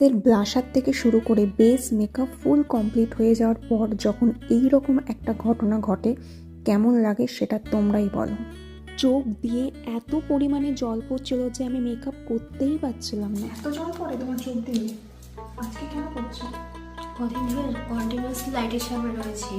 এর ব্লাশার থেকে শুরু করে বেস মেকআপ ফুল কমপ্লিট হয়ে যাওয়ার পর যখন এই রকম একটা ঘটনা ঘটে কেমন লাগে সেটা তোমরাই বলো। চোখ দিয়ে এত পরিমাণে জল পড়ছিল যে আমি মেকআপ করতেই পারছিলাম না। এত জল পড়ে তোমার চোখ দিয়ে? আজকে কেন করছ কদিন ধরে কন্টিনিউয়াসলি লাইটের সামনে রয়েছি।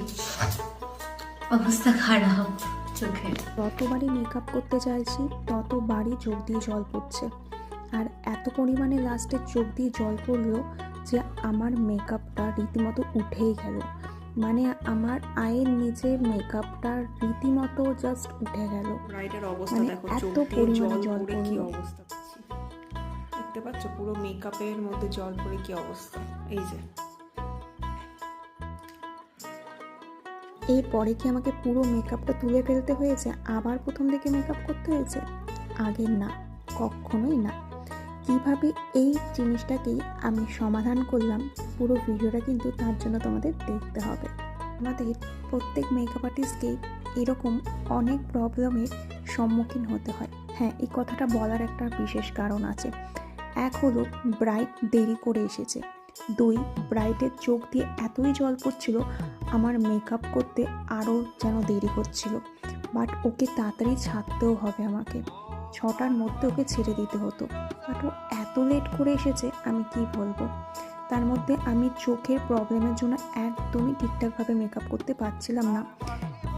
অবস্থা খারাপ চোখের। যতবারই মেকআপ করতে চাইছি ততবারই চোখ দিয়ে জল পড়ছে। আর এত পরিমাণে লাস্টে চোখ দিয়ে জল পড়ল যে আমার মেকআপটা রীতিমতো উঠেই গেল। মানে আমার আয়ের নিচে মেকআপটা রীতিমতো জাস্ট উঠে গেল। অবস্থা মানে এত পরিমাণে জল কি। অবস্থা দেখতে পাচ্ছ পুরো মেকআপের মধ্যে জল পড়ে কি অবস্থা। এই যে। এরপরে কি আমাকে পুরো মেকআপটা তুলে ফেলতে হয়েছে? আবার প্রথম থেকে মেকআপ করতে হয়েছে? আগে না কখনোই না। কীভাবে এই জিনিসটাকেই আমি সমাধান করলাম, পুরো ভিডিওটা কিন্তু তার জন্য তোমাদের দেখতে হবে। আমাদের প্রত্যেক মেকআপ আর্টিস্টকেই এরকম অনেক প্রবলেমের সম্মুখীন হতে হয়। হ্যাঁ এই কথাটা বলার একটা বিশেষ কারণ আছে। এক হলো ব্রাইট দেরি করে এসেছে। দুই ব্রাইটের চোখ দিয়ে এতই জল পড়ছিল, আমার মেকআপ করতে আরও যেন দেরি হচ্ছিল। বাট ওকে তাড়াতাড়ি ছাড়তেও হবে আমাকে। ছটার মধ্যে ওকে ছেড়ে দিতে হতো। বাট ও এত লেট করে এসেছে, আমি কি বলব? তার মধ্যে আমি চোখের প্রবলেমের জন্য একদমই ঠিকঠাকভাবে মেকআপ করতে পারছিলাম না।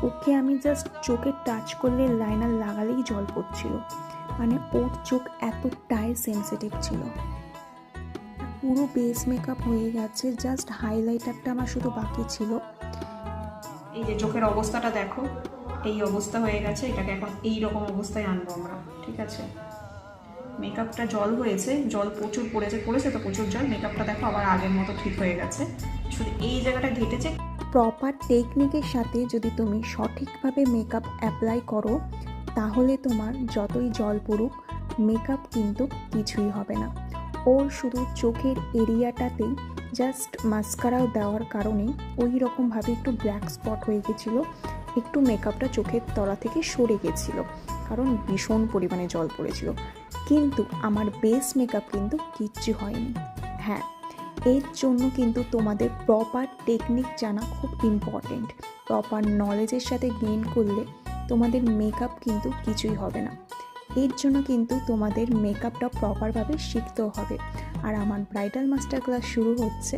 ওকে আমি জাস্ট চোখে টাচ করলে লাইনার লাগালেই জল পড়ছিল। মানে ওর চোখ এতটাই সেন্সিটিভ ছিল। পুরো বেস মেকআপ হয়ে গেছে জাস্ট হাইলাইটারটা আমার শুধু বাকি ছিল। এই যে চোখের অবস্থাটা দেখো। এই অবস্থা হয়ে গেছে, এটাকে এখন এই রকম অবস্থায় আনব আমরা, ঠিক আছে? মেকআপটা জল হয়েছে, জল প্রচুর পড়েছে পড়েছে তো প্রচুর জল মেকআপটা দেখো আবার আগের মতো ঠিক হয়ে গেছে। শুধু এই জায়গাটা ঘেটেছে। প্রপার টেকনিকের সাথে যদি তুমি সঠিকভাবে মেকআপ অ্যাপ্লাই করো, তাহলে তোমার যতই জল পড়ুক মেকআপ কিন্তু কিছুই হবে না। ওর শুধু চোখের এরিয়াটাতেই জাস্ট মাস্কারাও দেওয়ার কারণে ওই রকমভাবে একটু ব্ল্যাক স্পট হয়ে গেছিল। একটু মেকআপটা চোখের তলা থেকে সরে গেছিল, কারণ ভীষণ পরিমাণে জল পড়েছিল। কিন্তু আমার বেস মেকআপ কিন্তু কিচ্ছু হয়নি। হ্যাঁ এর জন্য কিন্তু তোমাদের প্রপার টেকনিক জানা খুব ইম্পর্টেন্ট প্রপার নলেজের সাথে গেইন করলে তোমাদের মেকআপ কিন্তু কিছুই হবে না। এর জন্য কিন্তু তোমাদের মেকআপটা প্রপারভাবে শিখতেও হবে। আর আমার ব্রাইডাল মাস্টার ক্লাস শুরু হচ্ছে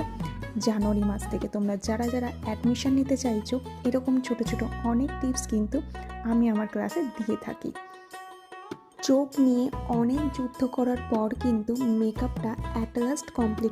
জানুয়ারি মাস থেকে তোমরা যারা যারা অ্যাডমিশন নিতে চাইছো, এরকম ছোট ছোট অনেক টিপস কিন্তু আমি আমার ক্লাসে দিয়ে থাকি। চোখ নিয়ে অনেক যুদ্ধ করার পর কিন্তু মেকআপটা অ্যাট লাস্ট কমপ্লিট